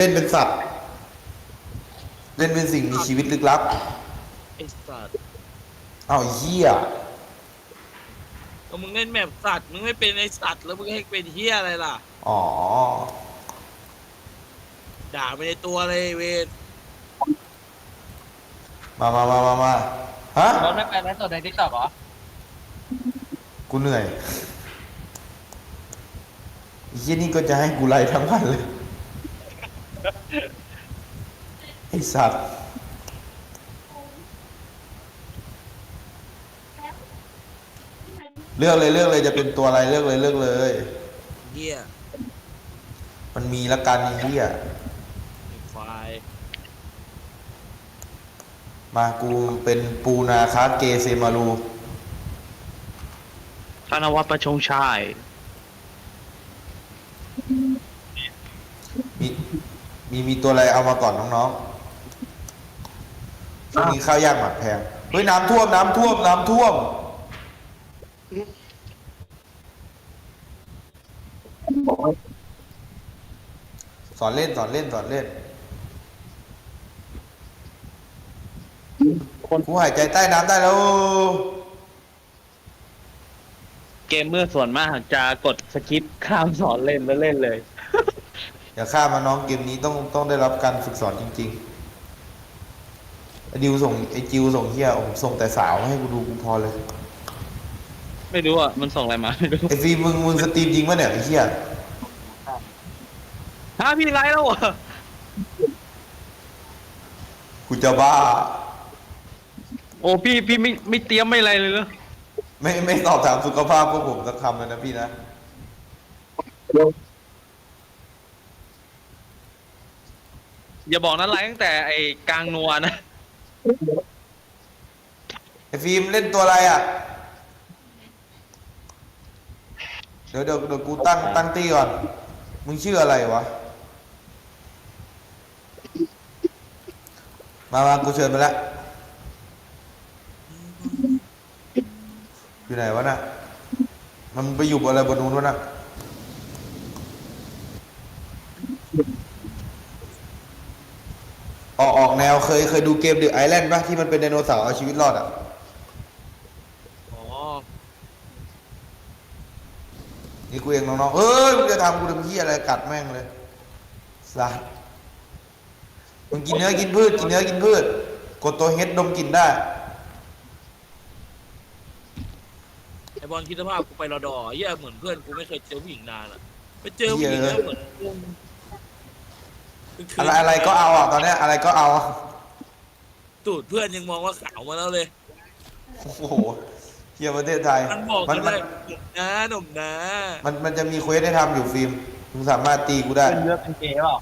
เล่นเป็นสัตว์ เล่นเป็นสิ่งมีชีวิตลึกลับไอ้สัตว์เอ้าไอ้เหี้ยก็มึงเล่นแบบสัตว์มึงไม่เป็นไอ้สัตว์แล้วมึงให้เป็นเฮียอะไรล่ะ อ๋อ ด่าไปในตัวเลยเวนมามามามามาฮะ รถไม่ไปไลฟ์สดในทิกตอกเหรอ กูเหนื่อยไอ้เหี้ยนี่ก็จะให้กูไล่ทั้งวันเลย ไอ้สัตว์เลือกเลยเลือกเลยจะเป็นตัวอะไรเลือกเลยเลือกเลยเฮียมันมีละกันไอ้เหี้ยไอ้ควายมากูเป็นปูนาคาเกเซมารูธนวัฒน์ประชงชาย มีมีตัวอะไรเอามาก่อนน้องๆช่วงนี้ข้าวยากหมักแพง เฮ้ยน้ำท่วมน้ำท่วมน้ำท่วม สอนเล่นสอนเล่นสอนเล่นกูหายใจใต้น้ำได้แล้ว เกมเมื่อส่วนมากจะกดสกิปข้ามสอนเล่นแล้วเล่นเลย อย่าฆ่ามาน้องเกมนี้ต้องต้องได้รับการฝึกสอนจริงๆไอ้ดิวส่งไอ้จิวส่งเฮียผมส่งแต่สาวให้กูดูกูพอเลยไม่รู้อะ มันส่งอะไรมาไม่รู้ไอ้ฟีมึงมึงสตรีมจริงปะเนี่ยไอ้เฮียฮะพี่ไลฟ์แล้วเหรอกูจะบ้า โอ้พี่พี่ไม่ไม่เตรียมไม่อะไรเลยเหรอไม่ไม่ตอบถามสุขภาพพวกผมสักคำเลยนะพี่นะ อย่าบอกนะไลฟ์ตั้งแต่ไอ้กลางนัวนะ ไอ้ฟิล์มเล่นตัวอะไรอะ เดี๋ยวเดี๋ยวเดี๋ยวกูตั้งตั้งตี้ก่อน มึงชื่ออะไรวะ มามากูเชิญไปแล้ว อยู่ไหนวะน่ะ มันไปอยู่บนอะไรบนนู้นวะน่ะ ออกออกแนวเคยเคยดูเกมเดอะไอแลนด์ป่ะที่มันเป็นไดโนเสาร์เอาชีวิตรอดอะอ๋อนี่กูเองน้องๆเอ้ยมึงจะทำกูทำที่อะไรกัดแม่งเลยสัสมึงกินเนื้อกินพืชกินเนื้อกินพืชกดตัวเฮดดมกลินได้ ไอ้บอลคิดสภาพกูไปรอดอเฮียเหมือนเพื่อนกูไม่เคยเจอผู้หญิงนานอะไปเจอผู้หญิงแล้วเหมือน อะไรอะไรก็เอาอะตอนเนี้ยอะไรก็เอาตูดเพื่อนยังมองว่าขาวมาแล้วเลย โอ้โหเที่ยวประเทศไทยมันบอกมักันนมัเลนยนะหนุ่มนะ มันมันจะมีเควสให้ทำอยู่ฟิล์มมึงสามารถตีกูได้ เป็นเยอะเป็นเกย์เปล่า